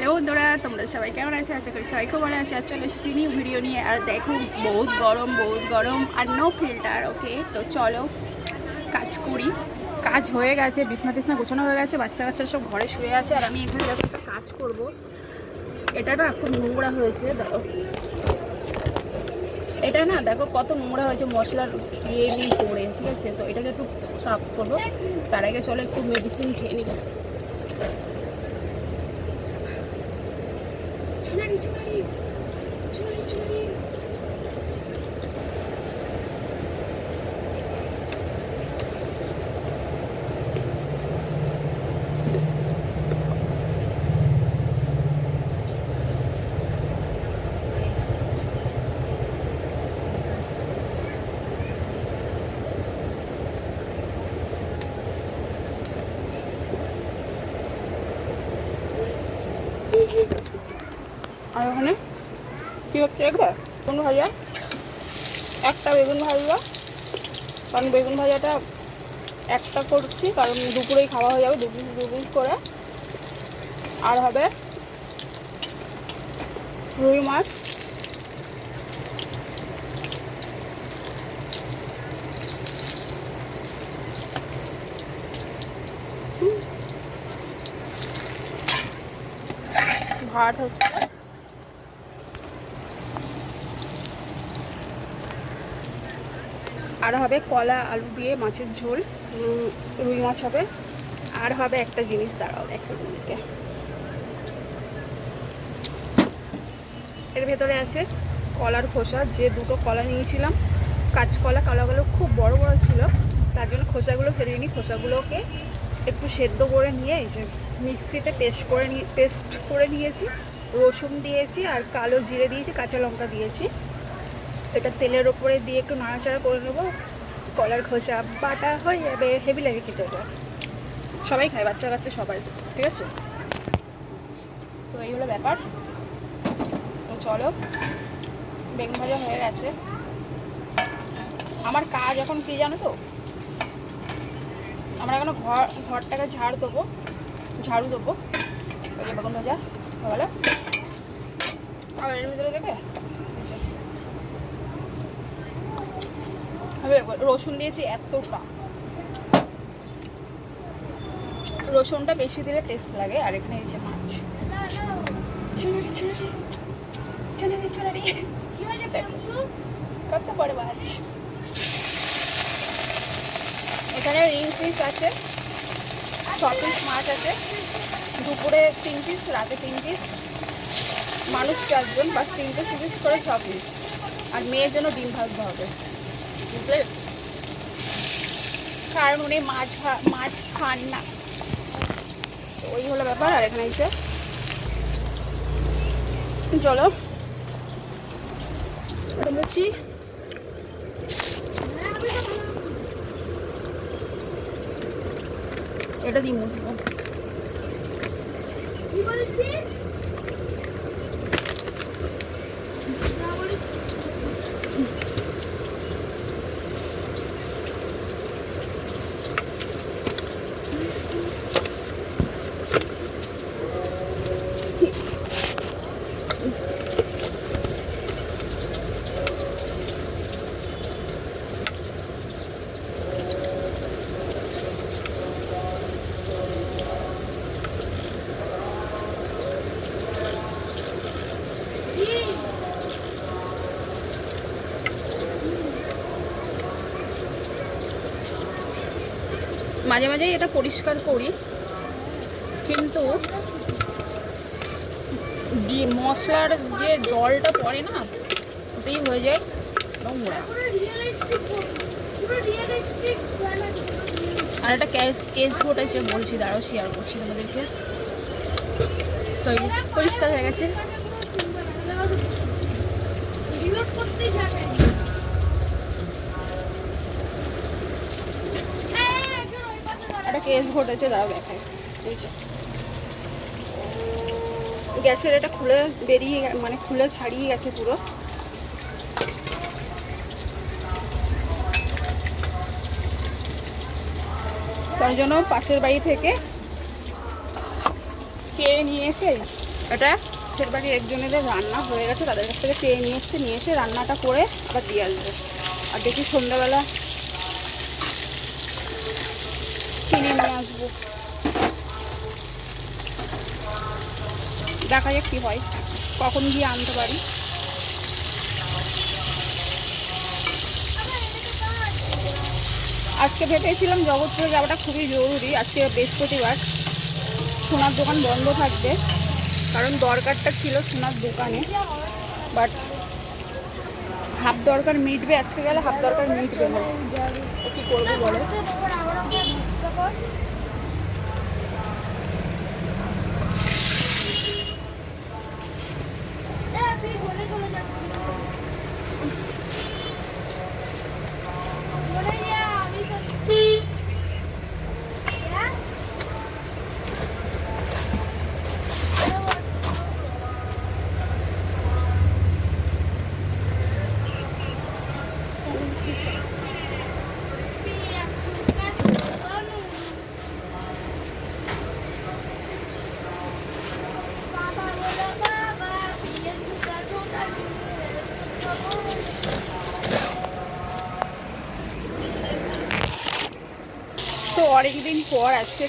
Hello বন্ধুরা, তোমরা সবাই কেমন আছে? আশা করি সবাই খুব ভালো আছে। আর চলে এসেছি নিউ ভিডিও নিয়ে। আর দেখো, বহুত গরম বহুত গরম, আর নো ফিল্টার ওকে তো চলো, কাজ করি। কাজ হয়ে গেছে, বিছনা টিছনা গোছানো হয়ে গেছে, বাচ্চা কাচ্চারা সব ঘরে শুয়ে আছে, আর আমি এখানে দেখো একটা কাজ করব। এটা না খুব নোংরা হয়েছে, দেখো। এটা না, দেখো কত নোংরা হয়েছে মশলার ইয়ে দিয়ে করে, ঠিক আছে? তো এটাকে একটু সাফ করব। তার আগে চলো একটু মেডিসিন খেয়ে নিই। 주말이 주말이 주말이 주말이 Thank you. আর ওখানে কী হচ্ছে দেখবে? বেগুন ভাজা। একটা বেগুন ভাজা কারণ বেগুন ভাজাটা একটা করছি, কারণ দুপুরেই খাওয়া হয়ে যাবে দুপুর দুপুর করে। আর হবে রুই মাছ। ভাত হচ্ছে আর হবে কলা, আলু দিয়ে মাছের ঝোল রুই মাছ হবে। আর হবে একটা জিনিস, দাঁড়াও একটা মিনিটে এর ভেতরে আছে কলার খোসা, যে দুটো কলা নিয়েছিলাম। কাঁচকলা, কলাগুলো খুব বড় বড় ছিল। তার জন্য খোসাগুলো ফেরিয়ে নিই। খোসাগুলোকে একটু সেদ্ধ করে নিয়ে, এই যে মিক্সিতে পেস্ট করে নিয়ে, পেস্ট করে নিয়েছি। রসুন দিয়েছি আর কালো জিরে দিয়েছি, কাঁচা লঙ্কা দিয়েছি। এটা তেলের ওপরে দিয়ে একটু নাড়াচাড়া করে নেব। কলার খোসা বাটা হয়ে যাবে হেভি লাগে খেতে ওটা সবাই খায়, বাচ্চা কাচ্চা সবাই, ঠিক আছে? তো এই হলো ব্যাপার। তো চলো, বেগুন ভাজা হয়ে গেছে। আমার কাজ এখন কি জানো তো? আমরা এখন ঘর, ঘরটাকে ঝাড় দেবো, ঝাড়ু দেবো। ওই যে বেগুন ভাজা, হয়ে গেলো। আর এর ভিতরে দেবে আচ্ছা আমি রসুন দিয়েছি এতটা। রসুনটা বেশি দিলে টেস্ট লাগে, আর এখানে এই যে মাছ। কত বড় মাছ। এখানে রিং পিস আছে ছ পিস মাছ আছে। দুপুরে তিন পিস রাতে তিন পিস মানুষ চারজন বা তিনটে পিস করে ছ পিস আর মেয়ের জন্য ডিম ভাজতে হবে। বুঝলে? কারণ উনি মাছ মাছ খান না। ওই হলো ব্যাপার, আর এখানে এসে চলো। এটা মুছি এটা দিই মুছবো মাঝে মাঝেই এটা পরিষ্কার করি। কিন্তু মশলার যে জলটা পড়ে না, ওতেই হয়ে যায় নোংরা আর একটা কেস কেস ঘটেছে বলছি, দাঁড়াও শেয়ার করছি তোমাদেরকে। তো পরিষ্কার হয়ে গেছে। কেস ঘটেছে, দাঁড়াও দেখায় গ্যাসের এটা খুলে বেরিয়ে মানে খুলে ছাড়িয়ে গেছে পুরো। তার জন্য পাশের বাড়ি থেকে চেয়ে নিয়ে এসে, এটা ছেলের বাড়ির একজনেদের রান্না হয়ে গেছে, তাদের কাছ থেকে পেয়ে নিয়ে এসছে নিয়ে এসে রান্নাটা করে আবার দিয়ে আসবে। আর দেখি সন্ধ্যাবেলা কিনে নিয়ে আসব দেখা যাক কী হয়, কখন গিয়ে আনতে পারি। আজকে ভেবেছিলাম জগৎপুরে যাওয়াটা খুবই জরুরি, আজকে বৃহস্পতিবার। সোনার দোকান বন্ধ থাকবে, কারণ দরকারটা ছিল সোনার দোকানে। বাট হাফ দরকার মিটবে আজকে গেলে হাফ দরকার মিটবে না কি করব বলো? তো অনেকদিন পর আজকে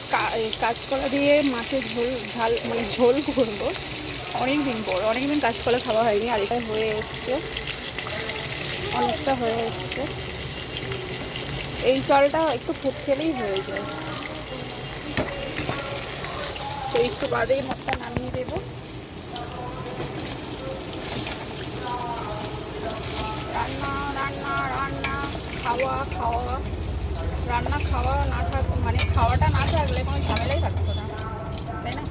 কাঁচকলা দিয়ে মাছের ঝোল, ঝাল মানে ঝোল করব। অনেক দিন পর অনেক দিন কাঁচকলা খাওয়া হয়নি, আর এটা হয়ে এসছে। অনেকটা হয়ে এসছে। এই চালটা একটু ফুট খেলেই হয়ে যায়। তো একটু বাদেই মাছটা নামিয়ে দেবো। রান্না রান্না খাওয়া খাওয়া। রান্না খাওয়া না থাক মানে খাওয়াটা না থাকলে কোনো ঝামেলাই থাকতো না তাই না?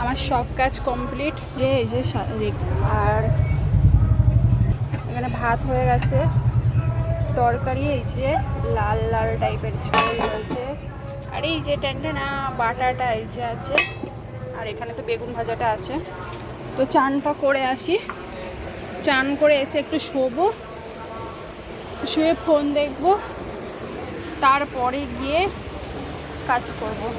আমার সব কাজ কমপ্লিট। যে এই যে আর এখানে ভাত হয়ে গেছে। তরকারি, এই যে লাল লাল টাইপের ঝোল রয়েছে। আর এই যে না বাটাটা এই যে আছে। আর এখানে তো বেগুন ভাজাটা আছে। তো চানটা করে আসি। চান করে এসে একটু শোবো। শুয়ে ফোন দেখব। তারপরে গিয়ে কাজ করব।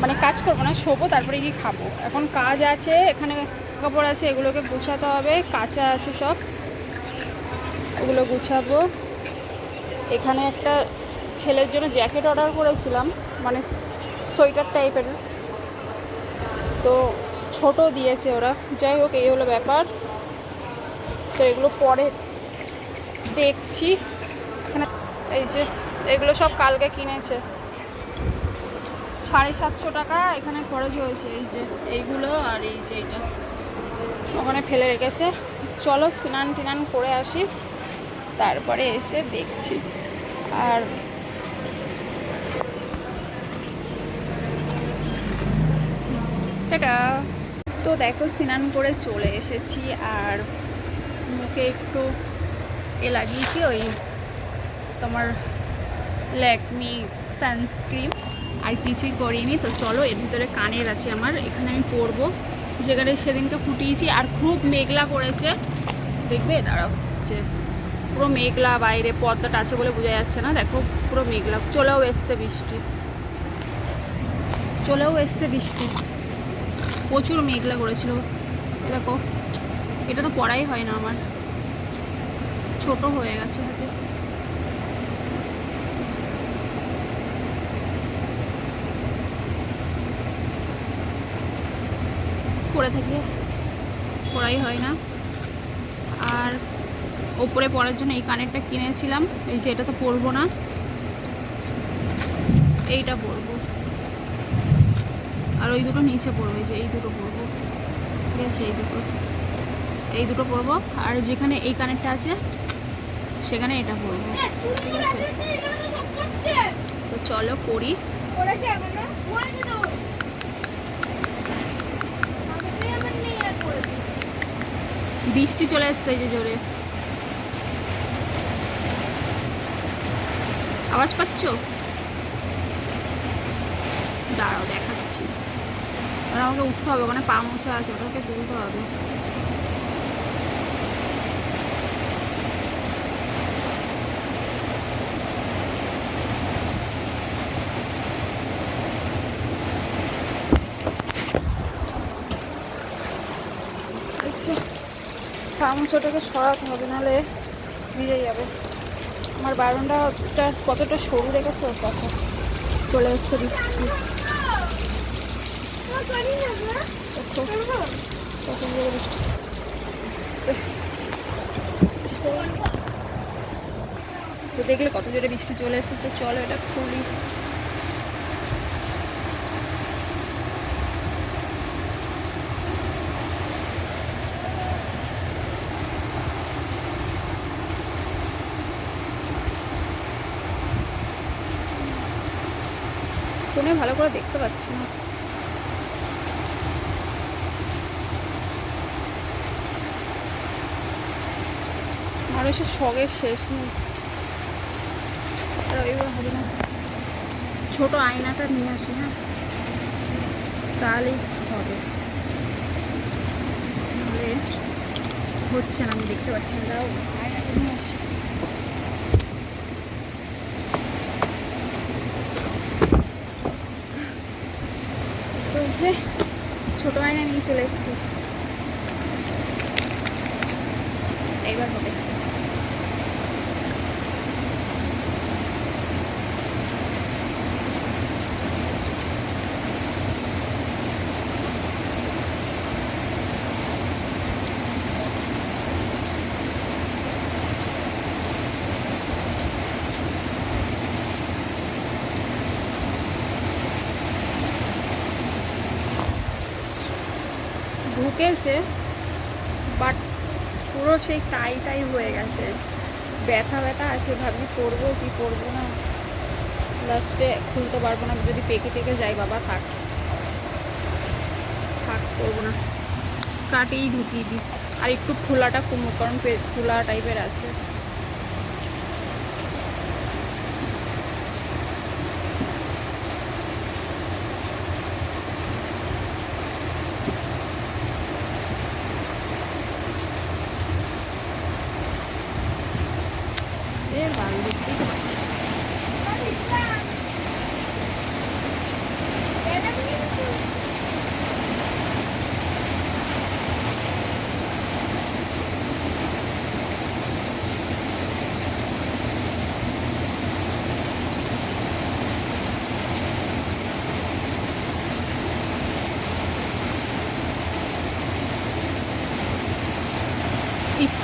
মানে কাজ করব না, শোবো, তারপরে গিয়ে খাব। এখন কাজ আছে, এখানে কাপড় আছে, এগুলোকে গুছাতে হবে, কাঁচা আছে সব। ওগুলো গুছাবো। এখানে একটা ছেলের জন্য জ্যাকেট অর্ডার করেছিলাম মানে সোয়েটার টাইপের। তো ছোট দিয়েছে ওরা। যাই হোক, এই হলো ব্যাপার। তো এগুলো পরে দেখছি। এখানে এই যে, এগুলো সব কালকে কিনেছে। সাড়ে সাতশো টাকা এখানে খরচ হয়েছে। এই যে, এইগুলো আর এই যে এইটা ওখানে ফেলে রেখেছে। চলো স্নান টিনান করে আসি। তারপরে এসে দেখছি। আর তো দেখো, স্নান করে চলে এসেছি আর মুখে একটু এ লাগিয়েছি ওই তোমার ল্যাকমি সানস্ক্রিন। আর কিছুই করিনি, তো চলো এর ভিতরে কানের আছে আমার, এখানে আমি পরবো। যেখানে সেদিনকে ফুটিয়েছি, আর খুব মেঘলা করেছে। দেখবে, দাঁড়াও, যে পুরো মেঘলা বাইরে, পর্দাটা আছে বলে বোঝা যাচ্ছে না। দেখো, পুরো মেঘলা। চলেও এসছে বৃষ্টি। চলেও এসছে বৃষ্টি। প্রচুর মেঘলা করেছিল। দেখো, এটা তো পড়াই হয় না আমার। ছোট হয়ে গেছে হাতে। পরে থাকি। পড়াই হয় না। আর ওপরে পরার জন্য এই কানেরটা কিনেছিলাম। এই যে এটা তো পরবো না। এইটা পরবো। আর ওই দুটো নিচে পরবো এই যে এই দুটো পরবো। ঠিক আছে এই দুটো। এই দুটো পরবো। আর যেখানে এই কানেরটা আছে সেখানে এটা পরবো। তো চলো পরি বৃষ্টি চলে এসছে এই যে জোরে। আওয়াজ পাচ্ছ? দাঁড়াও, দেখাচ্ছি। ওরা আমাকে উঠতে হবে, ওখানে পা মোছা আছে, ওটাকে তুলতে হবে। আচ্ছা, পা মোছাটাকে সরাতে হবে, নাহলে ভিজে যাবে। আমার বারান্দাটা কতটা সরু রেখেছে ওর কথা। চলে এসছে বৃষ্টি। দেখলে কত জোরে বৃষ্টি চলে এসেছে। তো চলো এটা খুলি। ফোনে ভালো করে দেখতে পাচ্ছি না। মানুষের শখের শেষ নেই। হবে না। ছোট আয়নাটা নিয়ে আসি হ্যাঁ? তাহলেই হবে। হচ্ছে না, আমি দেখতে পাচ্ছি না। আয়নাটা নিয়ে আসি তো যে ছোট আয়না নিয়ে চলে এসেছি। এইবার হবে। ঢুকেছে বাট পুরো সেই টাই টাই হয়ে গেছে। ব্যথা ব্যথা আছে, ভাবি পরবো কি পরবো না। লাস্টে খুলতে পারব না, যদি পেকে পেকে যাই, বাবা থাক। থাক করব না। কাটেই ঢুকিয়ে দিই। আর একটু খোলাটা কুমো কারণ খোলা টাইপের আছে এর ভালো দেখতেই তো পাচ্ছি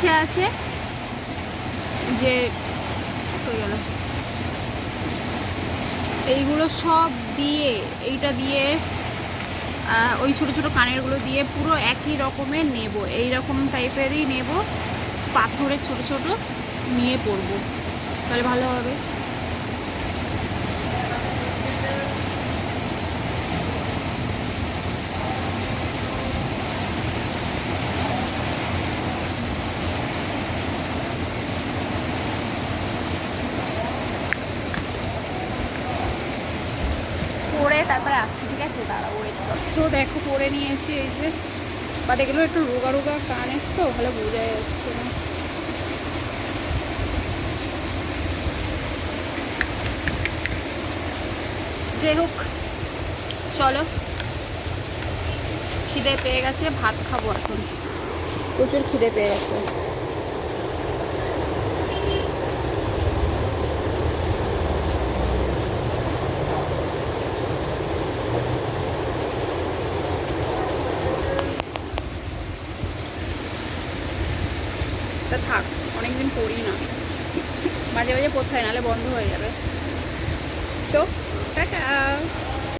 ইচ্ছে আছে। যে গেল। এইগুলো সব দিয়ে, এইটা দিয়ে ওই ছোট ছোট কানেরগুলো দিয়ে পুরো একই রকমের নেব। এই রকম টাইপেরই নেব। পাথরের ছোট ছোট নিয়ে পরবো। তাহলে ভালো হবে পরে তারপরে আসছি ঠিক আছে? দাঁড়া ওয়েট তো দেখো পরে নিয়েছি এই যে বাট এগুলো একটু রোগা রোগা কানের তো ভালো বোঝা যাচ্ছে না। যাই হোক চলো। খিদে পেয়ে গেছে ভাত খাব এখন। প্রচুর খিদে পেয়ে গেছে তা থাক অনেকদিন পড়ি না মাঝে মাঝে পড়তে নাহলে বন্ধ হয়ে যাবে। তো টাটা।